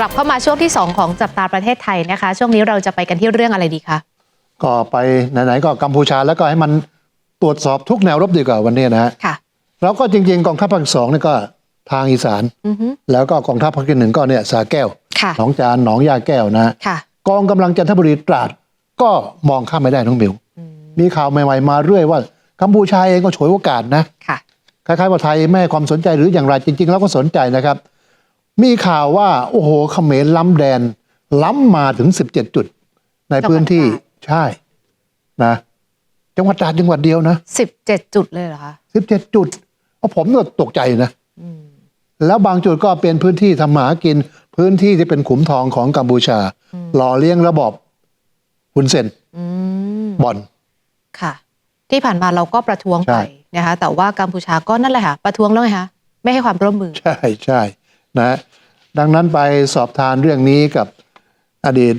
กลับเข้ามาช่วงที่ 2 ของจับตาประเทศไทยนะคะ ช่วงนี้เราจะไปกันที่เรื่องอะไรดีคะก็ไปไหนๆก็กัมพูชาแล้วก็ให้มันตรวจสอบทุกแนวรบดีกว่าวันนี้นะฮะค่ะแล้วก็จริงๆกองทัพภาคสองนี่ก็ทางอีสานอือฮึแล้วก็กองทัพภาคที่หนึ่งก็เนี่ยสาแก้วค่ะหนองจานหนองยาแก้วนะฮะค่ะกองกำลังจันทบุรีตราดก็มองข้ามไม่ได้น้องมิวอืมมีข่าวใหม่ๆมาเรื่อยว่ากัมพูชาเองก็ฉวยโอกาสนะค่ะคล้ายๆว่าไทยไม่ให้ความสนใจหรืออย่างไรจริง ๆ แล้วก็สนใจนะครับ มีข่าวว่า โอ้โหเขมรล้ำแดน ล้ำมาถึง 17 จุด ในพื้นที่จังหวัดตราดใช่นะจังหวัดตราดจังหวัดเดียวนะ 17 จุดเลยเหรอคะ 17 จุดเพราะผมก็ตกใจนะอืมแล้วบางจุดก็เป็นพื้นที่ทำมาหากิน พื้นที่ที่เป็นขุมทองของกัมพูชา หล่อเลี้ยงระบอบหุนเซนอืมบ่อนค่ะ ที่ผ่านมาเราก็ประท้วงใช่ไปนะคะแต่ว่ากัมพูชาก็นั่นแหละค่ะ ประท้วงแล้วไงคะไม่ให้ความร่วมมือ ใช่ใช่ นะดังนั้นไปสอบทานเรื่องนี้กับอดีต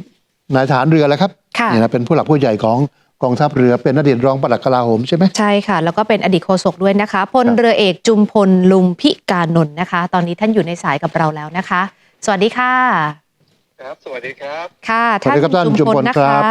นายทหารเรือแล้วครับค่ะนี่นะเป็นผู้หลักผู้ใหญ่ของกองทัพเรือเป็นอดีตรองปลัดกลาโหมใช่ไหมใช่ค่ะ แล้วก็เป็นอดีตโฆษกด้วยนะคะพลเรือเอกจุมพลลุมพิกานนท์นะคะ ตอนนี้ท่านอยู่ในสายกับเราแล้วนะคะ สวัสดีค่ะ ครับ สวัสดีครับค่ะสวัสดีครับท่านจุมพลนะครัคะบ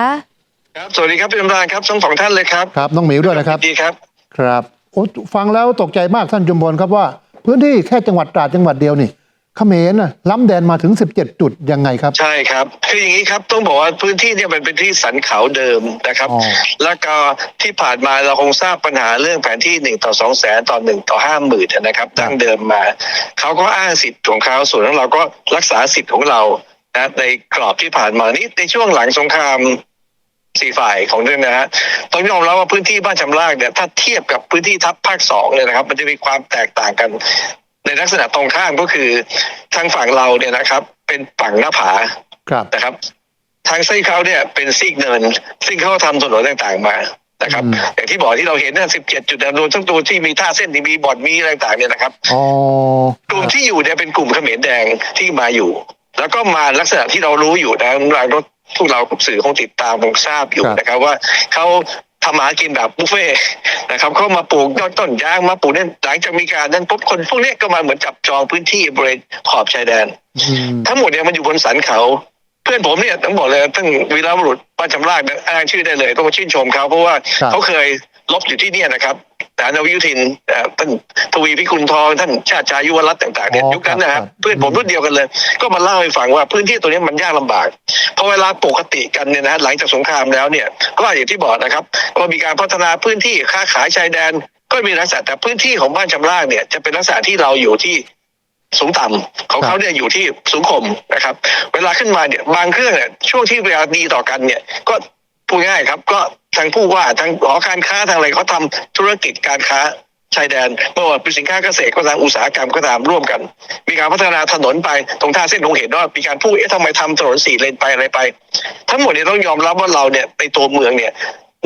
ครับสวัสดีครับพี่อำราญครับทั้งสองท่านเลยครับครับน้องหมิวด้วยนะครับดีครับ ครับโอ้ฟังแล้วตกใจมากท่านจุมพลครับว่า พื้นที่แค่จังหวัดตราดจังหวัดเดียวนี่ เขมรน่ะล้ำแดนมาถึง 17 จุดยังไงครับ ใช่ครับ คืออย่างนี้ครับต้องบอกว่าพื้นที่เนี่ยมันเป็นที่สันเขาเดิมนะครับอ๋อแล้วก็ที่ผ่านมาเราคงทราบปัญหาเรื่องแผนที่หนึ่งต่อสองแสนต่อหนึ่งต่อห้าหมื่นนะครับดั้งเดิมมา เขาก็อ้างสิทธิ์ของเขาส่วนของเราก็รักษาสิทธิ์ของเรานะในกรอบที่ผ่านมานี่ในช่วงหลังสงครามสี่ฝ่ายของเรื่องนะฮะต้องยอมรับว่าพื้นที่บ้านชำรากเนี่ยถ้าเทียบกับพื้นที่ทัพภาคสองเนี่ยนะครับ มันจะมีความแตกต่างกัน ในลักษณะตรงข้ามก็คือทางฝั่งเราเนี่ยนะครับ เป็นฝั่งหน้าผาครับนะครับ ทางซีกเขาเนี่ยเป็นซีกเนินซึ่งเขาทำถนนต่างๆมานะครับอืมอย่างที่บอกที่เราเห็นนั่นสิบเจ็ดจุดรวมทั้งตัวที่มีท่าเส้นที่มีบ่อนมีอะไรต่างๆเนี่ยนะครับอ๋อกลุ่มที่อยู่เนี่ยเป็นกลุ่มเขมรแดงที่มาอยู่ แล้วก็มาลักษณะที่เรารู้อยู่นะเราพวกเราสื่อคงติดตามคงทราบอยู่นะครับว่าเขา ทำมาหากินแบบบุฟเฟ่ต์นะครับเขามาปลูกต้นยางมาปลูกเนี่ยหลังจากมีการนั้นปุ๊บคนพวกเนี้ยก็มาเหมือนจับจองพื้นที่บริเวณขอบชายแดนอืมทั้งหมดเนี่ยมันอยู่บนสันเขา เพื่อนผมเนี่ยต้องบอกเลยตั้งวีรบุรุษบ้านจำรากเนี่ยอ้างชื่อได้เลย ต้องชื่นชมเขาเพราะว่าครับเขาเคยลบอยู่ที่เนี่ยนะครับ ฐานวิยุทินเอ่อท่านทวีพิกุลทองท่านชาติชายยุวรัตน์ต่างๆเนี่ยอ๋อยุคนั้นนะครับครับเพื่อนผมรุ่นเดียวกันเลย ก็มาเล่าให้ฟังว่าพื้นที่ตัวนี้มันยากลำบากเพราะเวลาปกติกันเนี่ยนะหลังจากสงครามแล้วเนี่ยก็อย่างที่บอกนะครับว่ามีการพัฒนาพื้นที่ค้าขายชายแดน ก็มีลักษณะแต่พื้นที่ของบ้านจำรากเนี่ยจะเป็นลักษณะที่เราอยู่ที่สูงต่ำของเขาเนี่ยอยู่ที่สูงข่มนะครับ เวลาขึ้นมาเนี่ยบางเครื่องเนี่ยช่วงที่เวลาดีต่อกันเนี่ยก็ พูดง่ายครับก็ทางผู้ว่าทางหอการค้าทางอะไรเขาทำธุรกิจการค้าชายแดนไม่ว่าเป็นสินค้าเกษตรก็ตามอุตสาหกรรมก็ตามร่วมกัน มีการพัฒนาถนนไปตรงท่าเส้นคงเห็นว่ามีการพูดเอ๊ะทำไมทำถนนสี่เลนไปอะไรไป ทั้งหมดเนี่ยต้องยอมรับว่าเราเนี่ยในตัวเมืองเนี่ย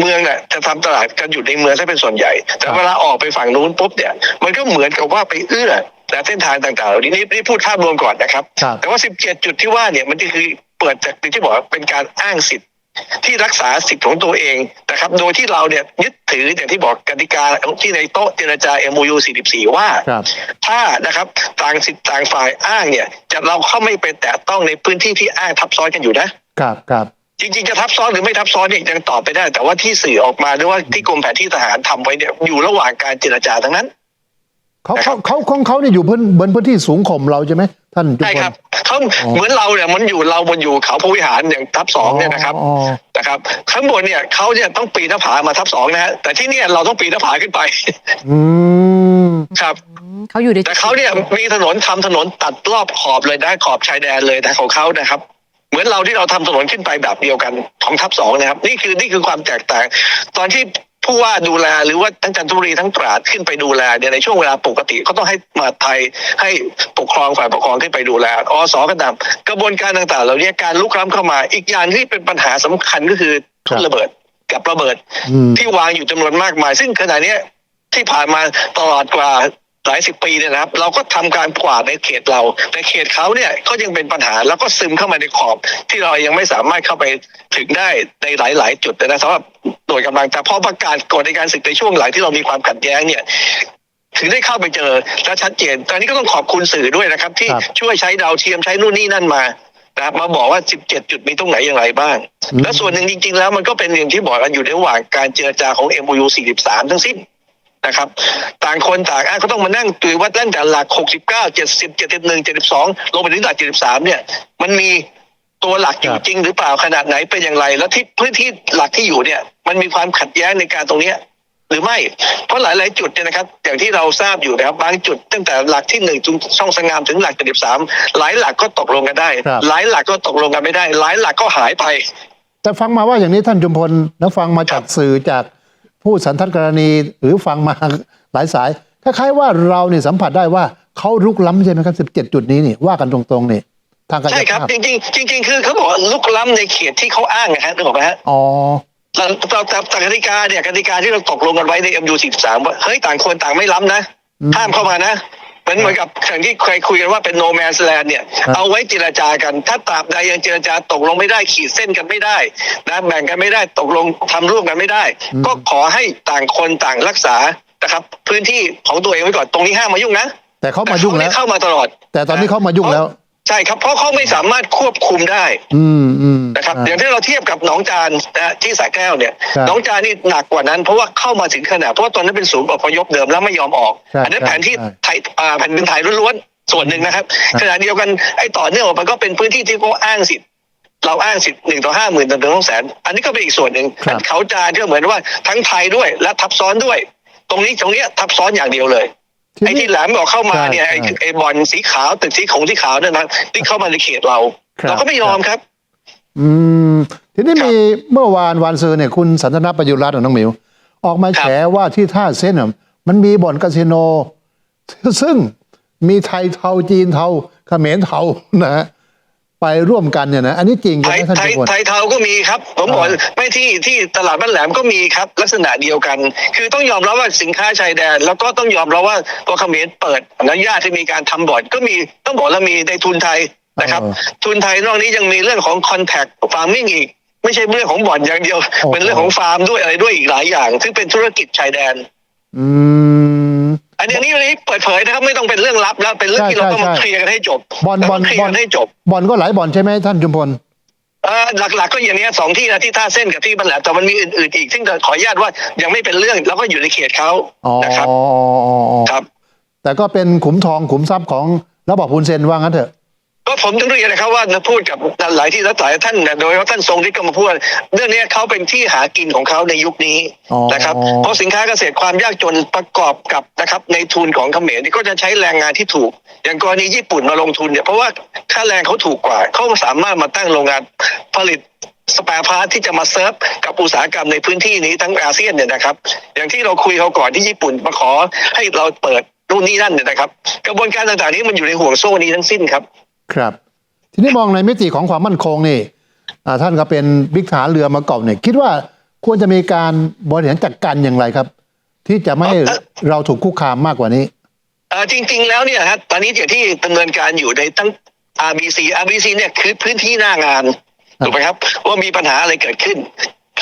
เมืองเนี่ยจะทำตลาดกันอยู่ในเมืองซะเป็นส่วนใหญ่ แต่เวลาออกไปฝั่งนู้นปุ๊บเนี่ยมันก็เหมือนกับว่าไปเอื้อแต่เส้นทางต่างๆเหล่านี้นี่นี่พูดภาพรวมก่อนนะครับครับ แต่ว่า 17 จุดที่ว่าเนี่ยมันก็คือเปิดจากที่บอกว่าเป็นการอ้างสิทธิ์ ที่รักษาสิทธิ์ของตัวเองนะครับ โดยที่เราเนี่ยยึดถืออย่างที่บอกกติกาที่ในโต๊ะเจรจา MOU 44 ว่าครับถ้านะครับต่างสิทธิ์ต่างฝ่ายอ้างเนี่ยจะเราเข้าไม่ไปแตะต้องในพื้นที่ที่อ้างทับซ้อนกันอยู่นะครับครับจริงๆ จะทับซ้อนหรือไม่ทับซ้อนเนี่ยยังตอบไปได้ แต่ว่าที่สื่อออกมาหรือว่าที่กรมแผนที่ทหารทำไว้เนี่ยอยู่ระหว่างการเจรจาทั้งนั้นเขานะครัเขาบเขาของเขาเนี่ยอยู่บนบนพื้นที่สูงข่มเราใช่ไหมท่านจุมใช่พลครับ เขาอ๋อเหมือนเราเนี่ยมันอยู่เรามันอยู่เขาพระวิหารอย่างทับสองเนี่ยนะครับอ๋อนะครับ ข้างบนเนี่ยเขาเนี่ยต้องปีนหน้าผามาทับสองนะฮะแต่ที่เนี่ยเราต้องปีนหน้าผาขึ้นไปอืมครับอืมเขาอยู่ในจุดแต่เขาเนี่ยมีถนนทำถนนตัดรอบขอบเลยนะขอบชายแดนเลยแต่ของเขานะครับ เหมือนเราที่เราทำถนนขึ้นไปแบบเดียวกันของทับสองนะครับ นี่คือนี่คือความแตกต่าง ตอนที่ ผู้ว่าดูแลหรือว่าทั้งจันทบุรีทั้งตราดขึ้นไปดูแลเนี่ยในช่วงเวลาปกติก็ต้องให้มหาดไทยให้ปกครองฝ่ายปกครองขึ้นไปดูแลอสก็ตามกระบวนการต่างๆเหล่านี้การลุกล้ำเข้ามา อีกอย่างที่เป็นปัญหาสำคัญก็คือทุ่นระเบิดกับระเบิดอืมที่วางอยู่จำนวนมากมาย ซึ่งขณะเนี้ยที่ผ่านมาตลอดกว่า หลายสิบปีเนี่ยนะครับ เราก็ทำการกวาดในเขตเราแต่เขตเขาเนี่ยก็ยังเป็นปัญหาแล้วก็ซึมเข้ามาในขอบ ที่เรายังไม่สามารถเข้าไปถึงได้ในหลาย ๆ จุดนะสำหรับหน่วยกำลังแต่พอประกาศกฎในการศึกในช่วงหลังที่เรามีความขัดแย้งเนี่ยถึงได้เข้าไปเจอและชัดเจน ตอนนี้ก็ต้องขอบคุณสื่อด้วยนะครับ ที่ครับช่วยใช้ดาวเทียมใช้นู่นนี่นั่นมานะมาบอกว่า 17 จุดมีตรงไหนอย่างไรบ้างอืมและส่วนหนึ่งจริง ๆ แล้วมันก็เป็นอย่างที่บอกกันอยู่ในระหว่างการเจรจาของ MOU 43 ทั้งสิ้น นะครับ ต่างคนต่างอ้างก็ต้องมานั่งตุยว่าตั้งแต่หลัก 69 70 71 72 ลงไปถึงหลัก 73 เนี่ย มันมีตัวหลักอยู่จริงหรือเปล่าขนาดไหนเป็นอย่างไร แล้วที่พื้นที่หลักที่อยู่เนี่ย มันมีความขัดแย้งในการตรงเนี้ยหรือไม่ เพราะหลาย ๆ จุดเนี่ยนะครับ อย่างที่เราทราบอยู่นะครับ บางจุดตั้งแต่หลักที่หนึ่งจนช่องสงงามถึงหลัก73สามหลายหลักก็ตกลงกันได้ครับหลายหลักก็ตกลงกันไม่ได้ หลายหลักก็หายไป แต่ฟังมาว่าอย่างนี้ท่านจุมพลแล้วฟังมาจากสื่อจาก ผู้สันทัดกรณีหรือฟังมาหลายสายคล้ายๆว่าเราเนี่ยสัมผัสได้ว่าเขารุกล้ำใช่ไหมครับ 17 จุดนี้นี่ว่ากันตรงๆนี่ทางกายใช่ครับภาพจริงๆจริง ๆ คือเขาบอกว่าลุกล้ำในเขตที่เขาอ้างนะฮะนึกออกไหมฮะอ๋อแต่แต่แต่แต่กติกาเนี่ยกติกาที่เราตกลงกันไว้ใน MU 43 ว่าเฮ้ยต่างคนต่างไม่ล้ำนะอืมห้ามเข้ามานะ เหมือนเหมือนกับอย่างที่เคยคุยกันว่าเป็น no man's land เนี่ยครับเอาไว้เจรจากัน ถ้าตราบใดยังเจรจาตกลงไม่ได้ขีดเส้นกันไม่ได้นะแบ่งกันไม่ได้ตกลงทำร่วมกันไม่ได้ ก็ขอให้ต่างคนต่างรักษานะครับ พื้นที่ของตัวเองไว้ก่อนตรงนี้ห้ามมายุ่งนะ แต่เขามายุ่งแล้วต่เข้ามาตลอด แต่ตอนนี้เขามายุ่งแล้ว ใช่ครับเพราะเขาไม่สามารถควบคุมได้อืมอืมนะครับอ่าอย่างที่เราเทียบกับหนองจานนะฮะที่สระแก้วเนี่ยครับหนองจานนี่หนักกว่านั้น เพราะว่าเข้ามาถึงขนาดเพราะว่าตอนนั้นเป็นศูนย์อพยพเดิมแล้วไม่ยอมออกใช่อันนั้นใช่แผนที่ใช่ไทยอ่าแผ่นดินไทยล้วนๆส่วนหนึ่งนะครับครับขณะเดียวกันไอ้ต่อเนื่องออกไปก็เป็นพื้นที่ที่เขาอ้างสิทธิ์เราอ้างสิทธิ์หนึ่งต่อห้าหมื่นต่อหนึ่งแสน อันนี้ก็เป็นอีกส่วนหนึ่งครับเขาจานก็เหมือนว่าทั้งไทยด้วยและทับซ้อนด้วย ตรงนี้ตรงเนี้ยทับซ้อนอย่างเดียวเลย ไอ้ที่แหลมบอกเข้ามาเนี่ยใช่ไอ้ใช่ไอ้บอลสีขาวตึกสีของสีขาวเนี่ยนะที่เข้ามาในเขตเราครับเราก็ไม่ยอมครับ อืม ทีนี้มีเมื่อวานวานซือเนี่ยคุณสันทนาประยุรรัตน์น้องหมิว ออกมาครัแฉบว่าที่ท่าเส้นน่ะมันมีบ่อนคาสิโน ซึ่งมีไทยเทาจีนเทาเขมรเทานะฮะ ไปร่วมกันเนี่ยนะอันนี้จริงไทใช่ยไหมท่านไทยจุมพลไทยเทาก็มีครับ ผมบอกอ่าไม่ที่ที่ตลาดบ้านแหลมก็มีครับ ลักษณะเดียวกัน คือต้องยอมรับว่าสินค้าชายแดน แล้วก็ต้องยอมรับว่าตัวเขมรเปิดอนุญาตให้มีการทำบ่อนก็มีต้องบอกแล้วมีในทุนไทยนะครับ ทุนไทยนอกนี้ยังมีเรื่องของ contact farming อีก ไม่ใช่เรื่องของบ่อนอย่างเดียวโอ้โหเป็นเรื่องของฟาร์มด้วยอะไรด้วยอีกหลายอย่าง ซึ่งเป็นธุรกิจชายแดน อืม อันนี้อันนี้อันนี้เปิดเผยนะครับไม่ต้องเป็นเรื่องลับแล้วเป็นเรื่องที่เราต้องมาใช่ใช่เคลียร์กันให้จบบ่อนเราบ่อนต้องเคลียร์กันให้จบบ่อนก็หลายบ่อนใช่ไหมท่านจุมพลเอ่อหลักๆก็อย่างเนี้ยสองที่นะที่ท่าเส้นกับที่บันแหลมแต่มันมีอื่นๆอีกซึ่งขออนุญาตว่ายังไม่เป็นเรื่องแล้วก็อยู่ในเขตเขาอ๋อนะครับครับ แต่ก็เป็นขุมทองขุมทรัพย์ของระบอบฮุนเซนว่างั้นเถอะ ก็ผมต้องเรียนนะครับว่าพูดกับหลายที่หลายท่านเนี่ยโดยเฉพาะท่านทรงที่ก็มาพูดเรื่องเนี้ยเขาเป็นที่หากินของเขาในยุคนี้อ๋อนะครับเพราะสินค้าเกษตรความยากจนประกอบกับนะครับในทุนของเขมรนี่ก็จะใช้แรงงานที่ถูก อย่างกรณีญี่ปุ่นมาลงทุนเนี่ยเพราะว่าค่าแรงเขาถูกกว่าเขาสามารถมาตั้งโรงงานผลิตสแปร์พาร์ทที่จะมาเซิร์ฟกับอุตสาหกรรมในพื้นที่นี้ทั้งอาเซียนเนี่ยนะครับ อย่างที่เราคุยเขาก่อนที่ญี่ปุ่นมาขอให้เราเปิดรุ่นนี้นั่นเนี่ยนะครับ กระบวนการต่างๆนี้มันอยู่ในห่วงโซ่นี้ทั้งสิ้นครับ ครับ ทีนี้มองในมิติของความมั่นคงนี่อ่าท่านก็เป็นบิ๊กทหารเรือมาก่อนเนี่ยคิดว่าควรจะมีการบริหารจัดการอย่างไรครับ ที่จะไม่ให้เอ่อเราถูกคุกคามมากกว่านี้เอ่อจริง ๆ แล้วเนี่ยฮะตอนนี้อย่างที่ดำเนินการอยู่ในตั้ง RBC RBC เนี่ยคือพื้นที่หน้างานถูกไหมครับ ว่ามีปัญหาอะไรเกิดขึ้น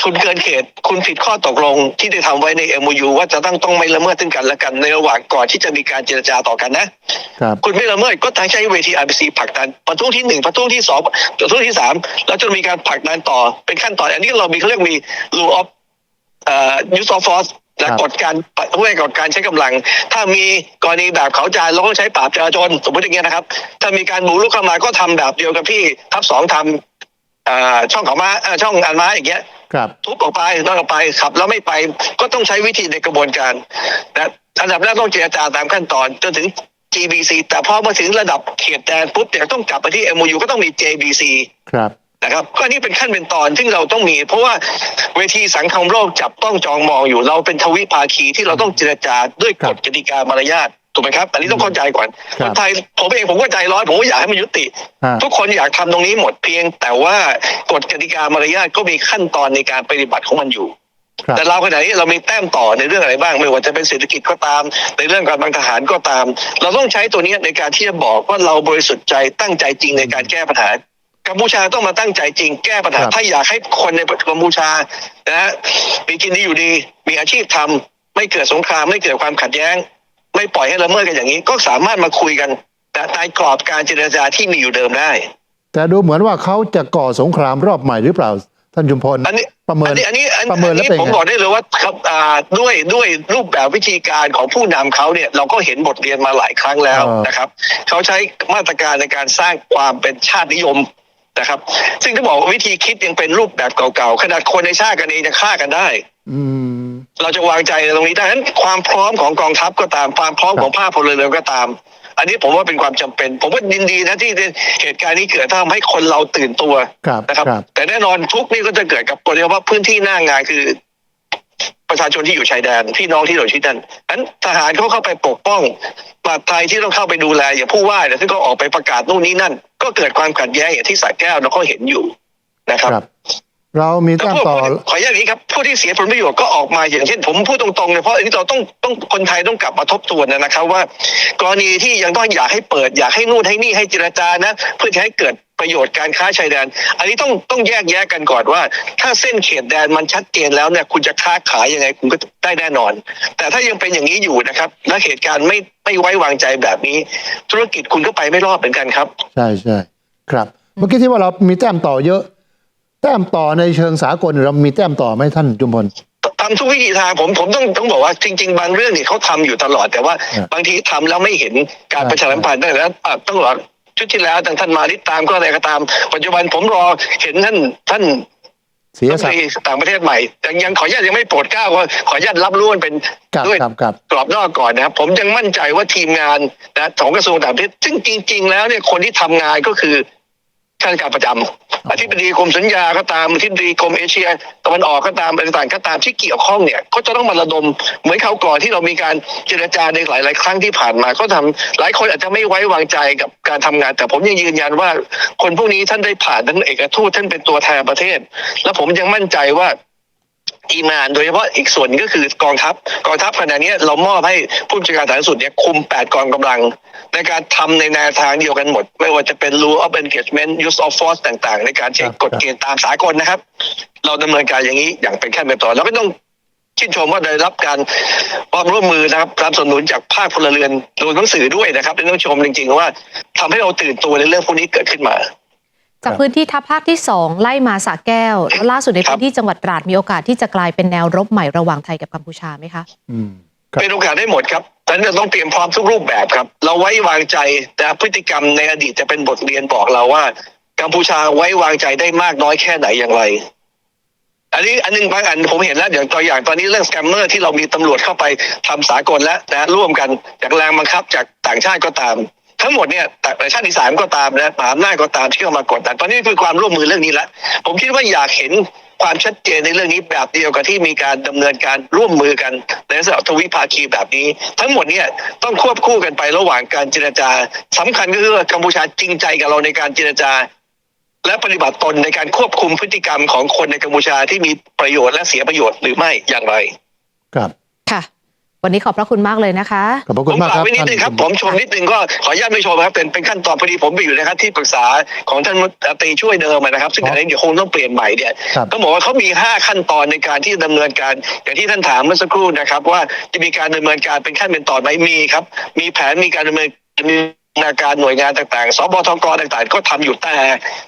คุณเกินเขต คุณผิดข้อตกลงที่ได้ทำไว้ใน MOU ว่าจะต้องต้องไม่ละเมิดซึ่งกันและกันในระหว่างก่อนที่จะมีการเจรจาต่อกันนะครับคุณไม่ละเมิดก็ทางใช้เวที RBC ผลักดันประท้วงที่หนึ่งประท้วงที่สองประท้วงที่สามแล้วจะมีการผลักดันต่อเป็นขั้นตอน อันนี้เรามีเขาเรียกมี rule of เอ่อ use of force และครับกฎการผู้ให้กฎการใช้กำลัง ถ้ามีกรณีแบบเขาจานเราก็ใช้ปราบจราจรสมมติอย่างเงี้ยนะครับ ถ้ามีการบุกรุกเข้ามาก็ทำแบบเดียวกับที่ทัพสองทำเอ่อช่องเขามาเอ่อช่องอันม้าอย่างเงี้ย ครับทุบออกไปนอกออกไปขับแล้วไม่ไปก็ต้องใช้วิธีในกระบวนการนะอันดับแรกต้องเจรจาตามขั้นตอนจนถึง GBC แต่พอมาถึงระดับเขตแดนปุ๊บเนี่ยต้องกลับไปที่ MOU ก็ต้องมี JBC ครับนะครับก็อันนี่เป็นขั้นเป็นตอนที่เราต้องมี เพราะว่าเวทีสังคมโลกจับต้องจองมองอยู่เราเป็นทวิภาคีที่เราต้องเจรจาด้วยกฎกติกามารยาท ถูกไหมครับ อันนี้ต้องเข้าใจก่อนครัคบนไทยผมเองผมก็ใจร้อนผมก็อยากให้มันยุติฮะทุกคนอยากทำตรงนี้หมดเพียง แต่ว่ากฎกติกามารยาทก็มีขั้นตอนในการปฏิบัติของมันอยู่ครับแต่เราขณะนี้เรามีแต้มต่อในเรื่องอะไรบ้างไม่ว่าจะเป็นเศรษฐกิจก็ตาม ในเรื่องการบังทหารก็ตาม เราต้องใช้ตัวนี้ในการที่จะบอกว่าเราบริสุทธิ์ใจตั้งใจจริงในการแก้ปัญหากัมพูชาต้องมาตั้งใจจริงแก้ปัญหาครับถ้าอยากให้คนในกัมพูชานะฮะมีกินดีอยู่ดี มีอาชีพทำไม่เกิดสงครามไม่เกิดความขัดแย้ง ไม่ปล่อยให้ละเมิดกันอย่างนี้ ก็สามารถมาคุยกันแต่ในกรอบการเจรจาที่มีอยู่เดิมได้ แต่ดูเหมือนว่าเขาจะก่อสงครามรอบใหม่หรือเปล่าท่านจุมพลอันนี้ประเมินอันนี้อันนี้อันประเมินแล้วนี้เป็นไงผมบอกได้เลยว่าครับอ่าด้วยด้วยรูปแบบวิธีการของผู้นำเขาเนี่ยเราก็เห็นบทเรียนมาหลายครั้งแล้วเออนะครับเขาใช้มาตรการในการสร้างความเป็นชาตินิยมนะครับ ซึ่งถ้าบอกว่าวิธีคิดยังเป็นรูปแบบเก่าๆขนาดคนในชาติกันเองจะฆ่ากันได้อืม เราจะวางใจในตรงนี้ได้ฉะนั้นความพร้อมของกองทัพก็ตาม ความพร้อมของภาคพลเรือนก็ตาม อันนี้ผมว่าเป็นความจำเป็น ผมว่ายินดีนะที่เหตุการณ์นี้เกิดทำให้คนเราตื่นตัวครับนะครับครับ แต่แน่นอนทุกข์นี่ก็จะเกิดกับโดยเฉพาะพื้นที่หน้างานคือ ประชาชนที่อยู่ชายแดนพี่น้องที่อยู่ที่นั่นนั้นทหารเขาเข้าไปปกป้องปลอดภัยที่ต้องเข้าไปดูแลอย่างผู้ว่าเนี่ยที่ก็ออกไปประกาศนู่นนี่นั่น ก็เกิดความขัดแย้งอย่างที่สระแก้วเราก็เห็นอยู่นะครับครับ เรามีแล้วแต้มพวกต่อขออย่างนี้ครับผู้ที่เสียผลประโยชน์ก็ออกมาอย่างเช่นผมพูดตรงๆเลยเพราะอันนี้เราต้องต้องคนไทยต้องกลับมาทบทวนนะครับว่า กรณีที่ยังต้องอยากให้เปิดอยากให้นู่นให้นี่ให้เจรจานะ เพื่อจะให้เกิดประโยชน์การค้าชายแดน อันนี้ต้องต้องแยกแยะกันก่อนว่า ถ้าเส้นเขตแดนมันชัดเจนแล้วเนี่ยคุณจะค้าขายยังไงคุณก็ได้แน่นอน แต่ถ้ายังเป็นอย่างนี้อยู่นะครับ และเหตุการณ์ไม่ไม่ไว้วางใจแบบนี้ ธุรกิจคุณก็ไปไม่รอดเหมือนกันครับ ใช่ใช่ครับ เมื่อกี้ที่ว่าเรามีแต้มต่อเยอะ แต้มต่อในเชิงสากลเรามีแต้มต่อไหมท่านจุมพลทำทุกวิธีทางผมผมต้องต้องบอกว่าจริง ๆ บางเรื่องนี่เขาทำอยู่ตลอด แต่ว่าครับบางทีทำแล้วไม่เห็นการครับประชาสัมพันธ์ได้แล้วอะต้องบอกว่าชุดที่แล้วทางท่านมานิดตามก็อะไรก็ตาม ปัจจุบันผมรอเห็นท่านท่านเสียรัฐมสันกตรีต่างประเทศใหม่ยังยังขออนุญาตยังไม่โปรดเกล้าว่าขออนุญาตรับรู้มันเป็นครับด้วยครับครับกรอบนอกก่อนนะครับ ผมยังมั่นใจว่าทีมงานนะของกระทรวงต่างประเทศซึ่งจริง ๆ แล้วเนี่ยคนที่ทำงานก็คือ ข้าราชการประจำอธิบดีกรมสัญญาก็ตามอธิบดีกรมเอเชียตะวันออกก็ตามอะไรต่างๆก็ตามที่เกี่ยวข้องเนี่ยก็จะต้องมาระดมเหมือนเขาวก่อนที่เรามีการเจรจาในหลาย ๆ ครั้งที่ผ่านมา ก็ทำหลายคนอาจจะไม่ไว้วางใจกับการทำงาน แต่ผมยังยืนยันว่า คนพวกนี้ท่านได้ผ่านทั้งเอกทูตท่านเป็นตัวแทนประเทศ และผมยังมั่นใจว่า อีมานโดยเฉพาะอีกส่วนหนึ่งก็คือกองทัพกองทัพขณะนี้เรามอบให้ผู้บัญชาการฐานสุดเนี่ยคุม 8 กองกำลัง ในการทำในแนวทางเดียวกันหมด ไม่ว่าจะเป็น rule of engagement use of force ต่างๆ ในการใช้ครับกฎเกณฑ์ตามสากลนะครับ เราดำเนินการอย่างนี้อย่างเป็นขั้นเป็นตอนแล้วก็ต้องชื่นชมว่าได้รับการความร่วมมือนะครับการสนับสนุนจากภาคพลเรือนรวมทั้งสื่อด้วยนะครับต้องชมจริงๆว่าทำให้เราตื่นตัวในเรื่องพวกนี้เกิดขึ้นมา จากพื้นที่ทัพภาคที่สองไล่มาสระแก้ว แล้วล่าสุดในครับพื้นที่จังหวัดตราดมีโอกาสที่จะกลายเป็นแนวรบใหม่ระหว่างไทยกับกัมพูชาไหมคะอืมครับเป็นโอกาสได้หมดครับแต่เราต้องเตรียมพร้อมทุกรูปแบบครับ เราไว้วางใจแต่พฤติกรรมในอดีตจะเป็นบทเรียนบอกเราว่า กัมพูชาไว้วางใจได้มากน้อยแค่ไหนอย่างไร อันนี้อันหนึงบางอันผมเห็นแล้วอย่างตัวอย่างตอนนี้เรื่องสแกมเมอร์ที่เรามีตำรวจเข้าไปทำสากลแล้วนะร่วมกันจากแรงบังคับจากต่างชาติก็ตาม ทั้งหมดเนี่ยแต่ชาติที่สามก็ตามนะมหาอำนาจก็ตามที่เข้ามากดดันตอนนี้คือความร่วมมือเรื่องนี้แล้วผมคิดว่าอยากเห็นความชัดเจนในเรื่องนี้แบบเดียวกับที่มีการดำเนินการร่วมมือกันในลักษณะทวิภาคีแบบนี้ ทั้งหมดเนี่ยต้องควบคู่กันไประหว่างการเจรจาสำคัญก็คือว่ากัมพูชาจริงใจกับเราในการเจรจา และปฏิบัติตนในการควบคุมพฤติกรรมของคนในกัมพูชาที่มีประโยชน์และเสียประโยชน์หรือไม่อย่างไร ครับ วันนี้ขอบพระคุณมากเลยนะคะ ขอบพระผคุณมมากฝากครับไว้นิดนึงครับผมชมนิดนึงก็ขออนุญาตไม่ชมครับเป็นเป็นขั้นตอนพอดีผมไปอยู่นะครับที่ปรึกษาของท่านรัฐมนตรีช่วยเดิมนะครับ ซึ่งอันนี้เดี๋ยวคงต้องเปลี่ยนใหม่เนี่ยครับ ต้องบอกว่าเขามี 5 ขั้นตอนในการที่ดำเนินการอย่างที่ท่านถามเมื่อสักครู่นะครับ ว่าจะมีการดำเนินการเป็นขั้นเป็นตอนไหมมีครับ มีแผนมีการดำเนินมีนาการหน่วยงานต่างๆ สบทกต่างๆ ก็ทำอยู่แต่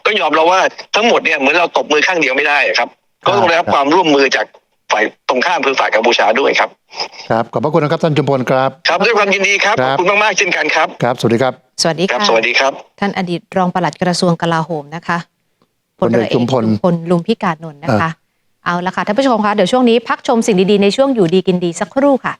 ก็ยอมเราว่าทั้งหมดเนี่ยเหมือนเราตบมือข้างเดียวไม่ได้ครับ ก็ต้องได้รับความร่วมมือจาก ฝ่ายตรงข้ามคือฝ่ายกัมพูชาด้วยครับ ครับขอบพระคุณนะครับท่านจุมพลครับ ครับด้วยความยินดีครับคขรัอบบคุณมากๆเช่นกันครับ ครับ สวัสดีครับ สวัสดีครับค่ะสวัสดีครับ ท่านอดีตรองปลัดกระทรวงกลาโหมนะคะพลเอกจุมพลพลลุมพิการนนท์นะคะ เอาละค่ะท่านผู้ชมคะเดี๋ยวช่วงนี้พักชมสิ่งดีๆในช่วงอยู่ดีกินดีสักครู่ค่ะ